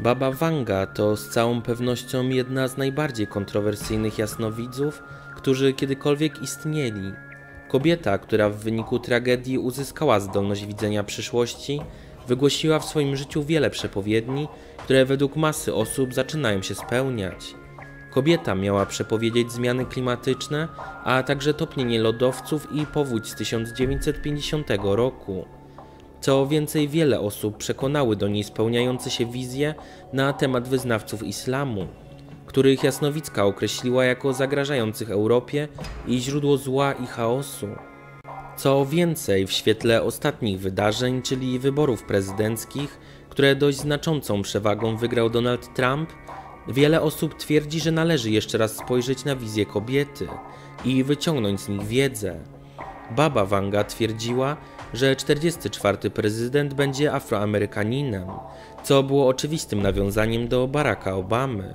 Baba Wanga to z całą pewnością jedna z najbardziej kontrowersyjnych jasnowidzów, którzy kiedykolwiek istnieli. Kobieta, która w wyniku tragedii uzyskała zdolność widzenia przyszłości, wygłosiła w swoim życiu wiele przepowiedni, które według masy osób zaczynają się spełniać. Kobieta miała przepowiedzieć zmiany klimatyczne, a także topnienie lodowców i powódź z 1950 roku. Co więcej, wiele osób przekonały do niej spełniające się wizje na temat wyznawców islamu, których jasnowicka określiła jako zagrażających Europie i źródło zła i chaosu. Co więcej, w świetle ostatnich wydarzeń, czyli wyborów prezydenckich, które dość znaczącą przewagą wygrał Donald Trump, wiele osób twierdzi, że należy jeszcze raz spojrzeć na wizję kobiety i wyciągnąć z nich wiedzę. Baba Wanga twierdziła, że 44. prezydent będzie Afroamerykaninem, co było oczywistym nawiązaniem do Baracka Obamy.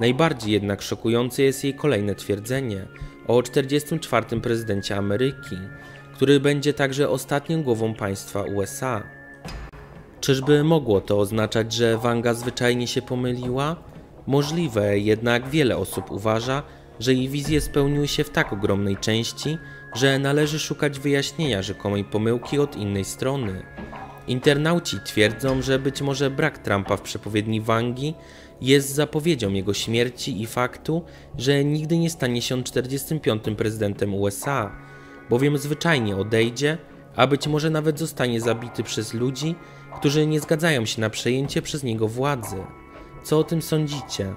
Najbardziej jednak szokujące jest jej kolejne twierdzenie o 44. prezydencie Ameryki, który będzie także ostatnią głową państwa USA. Czyżby mogło to oznaczać, że Wanga zwyczajnie się pomyliła? Możliwe, jednak wiele osób uważa, że jej wizje spełniły się w tak ogromnej części, że należy szukać wyjaśnienia rzekomej pomyłki od innej strony. Internauci twierdzą, że być może brak Trumpa w przepowiedni Wangi jest zapowiedzią jego śmierci i faktu, że nigdy nie stanie się on 45. prezydentem USA, bowiem zwyczajnie odejdzie, a być może nawet zostanie zabity przez ludzi, którzy nie zgadzają się na przejęcie przez niego władzy. Co o tym sądzicie?